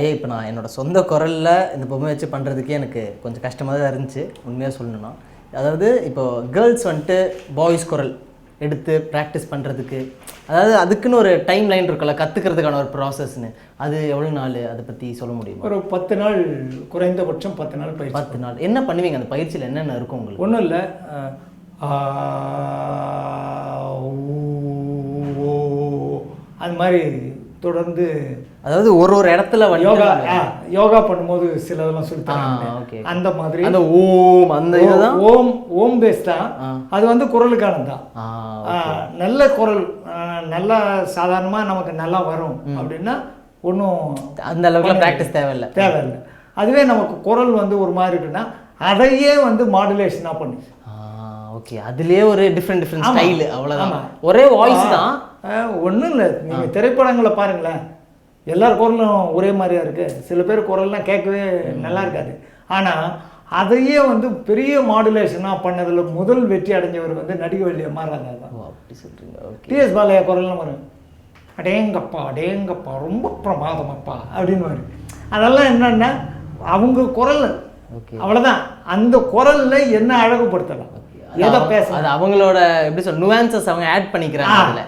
ஐயா இப்போ நான் என்னோட சொந்த குரலில் இந்த பொம்மை வச்சு பண்ணுறதுக்கே எனக்கு கொஞ்சம் கஷ்டமாக தான் இருந்துச்சு உண்மையாக சொல்லணும்னா. அதாவது இப்போ கேர்ள்ஸ் வந்துட்டு பாய்ஸ் குரல் எடுத்து ப்ராக்டிஸ் பண்ணுறதுக்கு அதாவது அதுக்குன்னு ஒரு டைம் லைன் இருக்குல்ல கற்றுக்கிறதுக்கான ஒரு ப்ராசஸ்னு அது எவ்வளோ நாள்? அதை பற்றி சொல்ல முடியுமா? ஒரு பத்து நாள் குறைந்தபட்சம் பத்து நாள் பயிற்சி. பத்து நாள். என்ன பண்ணுவீங்க? அந்த பயிற்சியில் என்னென்ன இருக்கும் உங்களுக்கு? ஒன்றும் இல்லை. அது மாதிரி தொடர்ந்து அதாவது ஒரு ஒரு இடத்துல வந்து யோகா யோகா பண்ணும்போது சிலதெல்லாம் சொல்லி ஆ, தராங்க. ஓகே அந்த மாதிரி அந்த ஓம் அந்த இதுதான்? ஓம் ஓம் பேஸ் தான் அது வந்து குரலுக்கானது தான். நல்ல குரல் நல்லா சாதாரணமாக நமக்கு நல்லா வரும் அப்படின்னா ஒன்றும் அந்த அளவுக்குலாம் ப்ராக்டிஸ் தேவையில்லை. தேவையில்லை. அதுவே நமக்கு குரல் வந்து ஒரு மாதிரி இருக்குன்னா அதையே வந்து மாடுலேஷனாக பண்ணு ஓகே அதுலயே ஒரு டிஃப்ரெண்ட் டிஃப்ரெண்ட் ஸ்டைல் அவ்வளவுதான். ஆமா. ஒரே வாய்ஸ் தான். ஒன்றும் இல்லை. நீங்கள் திரைப்படங்களை பாருங்களேன். எல்லார் குரலும் ஒரே மாதிரியா இருக்கு. சில பேர் குரல்லாம் கேட்கவே நல்லா இருக்காது. ஆனால் அதையே வந்து பெரிய மாடுலேஷனாக பண்ணதுல முதல் வெற்றி அடைஞ்சவர் வந்து நடிகவள்ளி மாறாங்க தான் ஓ அப்படி சொல்றீங்க. ஓகே. டிஎஸ் பாலையா குரல்லாம் வரும். அடேங்கப்பா அடேங்கப்பா ரொம்ப பிரமாதமப்பா அப்படின்னு அதெல்லாம் என்னன்னா அவங்க குரல். ஓகே. அவ்வளவுதான். அந்த குரல்ல என்ன அழகுபடுத்தலாம்? எதை பேச அது அவங்களோட எப்படி சொல்ல நுவான்சஸ் அவங்க ஆட் பண்ணிக்கிறாங்க அதுல.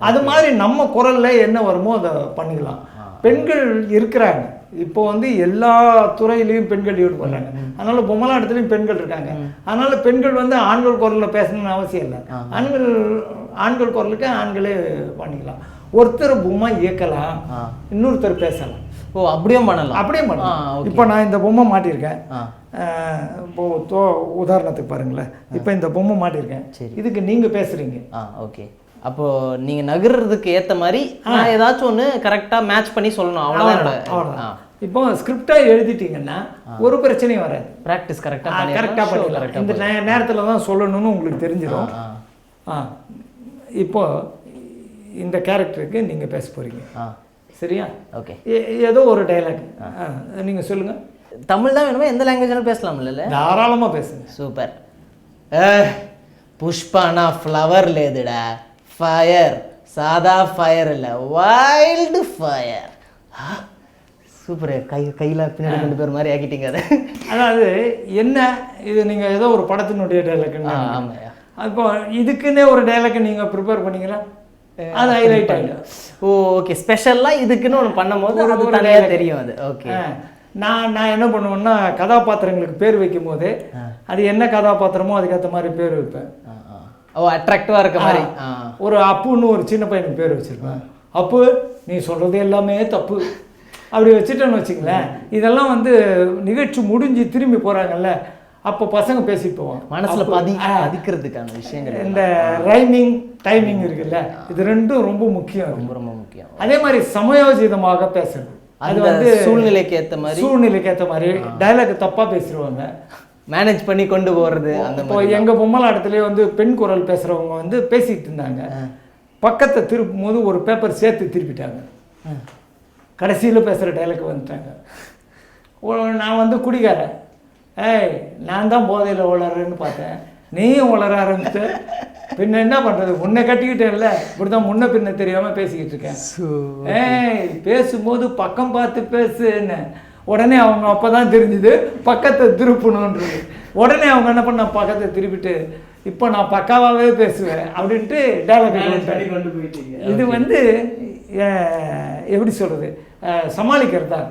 அது மாதிரி நம்ம குரல்ல என்ன வருமோ அதை பண்ணிக்கலாம். பெண்கள் இருக்கிறாங்க. இப்போ வந்து எல்லா துறையிலையும் பெண்கள் ஈடுபடுறாங்க. அதனால பொம்மலாட்டத்துலையும் பெண்கள் இருக்காங்க. அதனால பெண்கள் வந்து ஆண்கள் குரல்ல பேசணும்னு அவசியம் இல்லை. ஆண்கள் ஆண்கள் குரலுக்கு ஆண்களே பண்ணிக்கலாம். ஒருத்தர் பொம்மை இயக்கலாம். இன்னொருத்தர் பேசலாம். ஓ அப்படியும் பண்ணலாம். அப்படியே பண்ணலாம். இப்போ நான் இந்த பொம்மை மாட்டியிருக்கேன். இப்போ உதாரணத்துக்கு பாருங்களேன். இப்போ இந்த பொம்மை மாட்டியிருக்கேன். இதுக்கு நீங்க பேசுறீங்க. ஆ ஓகே. அப்போது நீங்கள் நகர்றதுக்கு ஏற்ற மாதிரி நான் ஏதாச்சும் ஒன்று கரெக்டாக மேட்ச் பண்ணி சொல்லணும். அவ்வளோதான் அவ்வளோதான் இப்போ. ஸ்கிரிப்டாக எழுதிட்டீங்கன்னா ஒரு பிரச்சனையும் வராது. ப்ராக்டிஸ் கரெக்டாக கரெக்டாக பண்ணி இந்த நேரத்தில் தான் சொல்லணும்னு உங்களுக்கு தெரிஞ்சிடும். ஆ இப்போது இந்த கேரக்டருக்கு நீங்கள் பேச போகிறீங்க சரியா? ஓகே ஏதோ ஒரு டைலாக் நீங்கள் சொல்லுங்கள் தமிழ் தான் வேணுமா? எந்த லாங்குவேஜ்னாலும் பேசலாம் இல்லைல்ல தாராளமாக பேசுங்க. சூப்பர் புஷ்பானா ஃப்ளவர் லேதுடா ஃபயர் சாதா ஃபயர் இல்லை. வைல்டு ஃபயர் சூப்பர் கை கையில் பின்னாடி ரெண்டு பேர் மாதிரி ஆக்கிட்டீங்க அதை. அதாவது என்ன? இது நீங்கள் ஏதோ ஒரு படத்தினுடைய டைலாக்குன்னு ஆமாம் அப்போ இதுக்குன்னே ஒரு டைலாக்கை நீங்கள் ப்ரிப்பேர் பண்ணீங்களா? அது ஹைலைட் ஆகிடும் ஓ ஓகே ஸ்பெஷலாக இதுக்குன்னு ஒன்று பண்ணும்போது அது தனியாக தெரியும் அது. ஓகே நான் நான் என்ன பண்ணுவேன்னா கதாபாத்திரங்களுக்கு பேர் வைக்கும் போது அது என்ன கதாபாத்திரமோ அதுக்கேற்ற மாதிரி பேர் வைப்பேன். ஓ அட்ராக்டிவாக இருக்க மாதிரி. ஒரு அப்புன்னு ஒரு சின்ன பையனுக்கு பேர் வச்சிருப்பேன். அப்பு நீ சொல்றது எல்லாமே தப்பு. அப்படி வச்சுட்டேன்னு வச்சுங்களேன் இதெல்லாம் வந்து நிகழ்ச்சி முடிஞ்சு திரும்பி போறாங்கல்ல அப்போ பசங்க பேசிட்டு போவாங்க. மனசுல பதி ஆ, பதிக்கிறதுக்கான விஷயங்கள் இந்த ரைமிங் டைமிங் இருக்குல்ல இது ரெண்டும் ரொம்ப முக்கியம் ரொம்ப ரொம்ப முக்கியம். அதே மாதிரி சமயோஜிதமாக பேசுறது. அது வந்து சூழ்நிலைக்கு ஏத்த மாதிரி? சூழ்நிலைக்கு ஏற்ற மாதிரி டைலாக் தப்பா பேசிடுவாங்க. மேனேஜ் பண்ணி கொண்டு போறது அந்த இப்போ எங்க பொம்மலாட்டத்திலே வந்து பெண் குரல் பேசுறவங்க வந்து பேசிட்டு இருந்தாங்க. பக்கத்தை திருப்பும் போது ஒரு பேப்பர் சேர்த்து திருப்பிட்டாங்க. கடைசியில் பேசுகிற டைலாக் வந்துட்டாங்க. நான் வந்து குடிகாரன். ஏய் நான் தான் போதையில் உளறேன்னு பார்த்தேன். நீயும் உளர ஆரம்பிச்ச பின்ன என்ன பண்ணுறது உன்னை கட்டிக்கிட்டேன்ல. இப்படி தான் முன்ன பின்ன தெரியாமல் பேசிக்கிட்டு இருக்கேன். ஏய் பேசும்போது பக்கம் பார்த்து பேசுன்னு. உடனே அவங்க அப்போ தான் தெரிஞ்சுது பக்கத்தை திருப்பணுன்றது உடனே அவங்க என்ன பண்ண பக்கத்தை திருப்பிட்டு இப்போ நான் பக்காவாகவே பேசுவேன் அப்படின்ட்டு டைலாக் இது வந்து எப்படி சொல்றது அஹ், சமாளிக்கிறது தான்.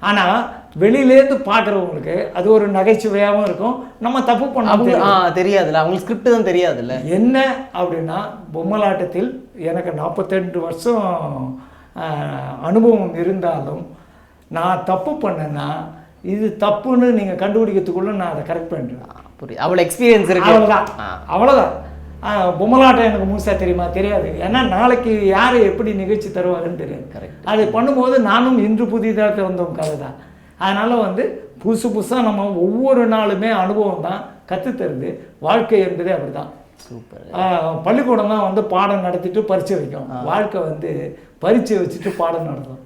ஆனால் வெளியிலேருந்து பார்க்குறவங்களுக்கு அது ஒரு நகைச்சுவையாகவும் இருக்கும். நம்ம தப்பு பண்ண தெரியாதுல்ல. அவங்களுக்கு ஸ்கிரிப்ட் தான் தெரியாதுல்ல. என்ன அப்படின்னா பொம்மலாட்டத்தில் எனக்கு நாற்பத்தெண்டு வருஷம் அனுபவம் இருந்தாலும் நான் தப்பு பண்ணேன்னா இது தப்புன்னு நீங்கள் கண்டுபிடிக்கிறதுக்குள்ள நான் அதை கரெக்ட் பண்ணிடுவேன். புரியுது. அவ்வளோ எக்ஸ்பீரியன்ஸ் இருக்கு. அவ்வளோதான். அவ்வளோதான் பொம்மலாட்டம் எனக்கு முழுசாக தெரியுமா? தெரியாது. ஏன்னா நாளைக்கு யார் எப்படி நிகழ்ச்சி தருவாங்கன்னு தெரியாது. Correct. அதை பண்ணும்போது நானும் இன்று புதிதாக பிறந்தவங்க கதை தான் அதனால் வந்து புதுசு புதுசாக நம்ம ஒவ்வொரு நாளுமே அனுபவம் தான் கற்றுத்தருது வாழ்க்கை என்பதே அப்படி தான் சூப்பர். பள்ளிக்கூடம் தான் வந்து பாடம் நடத்திட்டு பரீட்சை வைக்கும். வாழ்க்கை வந்து பரீட்சை வச்சுட்டு பாடம் நடத்தும்.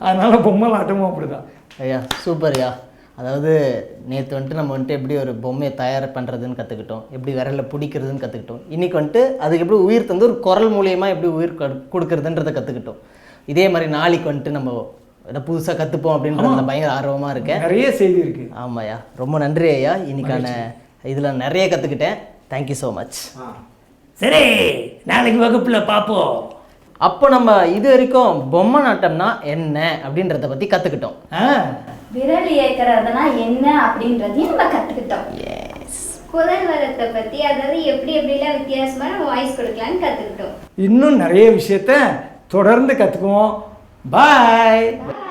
அதனால் பொம்மலாட்டமும் அப்படி தான் ஐயா சூப்பர்யா அதாவது நேற்று வந்துட்டு நம்ம வந்துட்டு எப்படி ஒரு பொம்மையை தயார் பண்ணுறதுன்னு கற்றுக்கிட்டோம் எப்படி விரலில் பிடிக்கிறதுன்னு கற்றுக்கிட்டோம் இன்றைக்கி வந்துட்டு அதுக்கு எப்படி உயிர் தந்து ஒரு குரல் மூலியமாக எப்படி உயிர் கொடு- கொடுக்கறதுன்றதை கற்றுக்கிட்டோம் இதே மாதிரி நாளைக்கு வந்துட்டு நம்ம ஏன்னா புதுசாக கற்றுப்போம் அப்படின்றதுல பயங்கர ஆர்வமாக இருக்கேன். நிறைய செய்தி இருக்கு. ஆமாய்யா ரொம்ப நன்றி ஐயா. இன்னைக்கான இதில் நிறைய கற்றுக்கிட்டேன் தேங்க்யூ ஸோ மச் சரி நாளைக்கு வகுப்புல பார்ப்போம். அப்போ நம்ம இது வரைக்கும் பொம்மை நாட்டம்னா என்ன அப்படின்றத பற்றி கற்றுக்கிட்டோம் ஆ? விரல் இயக்கிறதுனா என்ன அப்படின்றதையும் நம்ம கற்றுக்கிட்டோம் எஸ் குரல் வரத்தை பற்றி அதாவது எப்படி எப்படிலாம் வித்தியாசமான வாய்ஸ் கொடுக்கலான்னு கற்றுக்கிட்டோம் இன்னும் நிறைய விஷயத்த தொடர்ந்து கற்றுக்குவோம் பாய் Bye.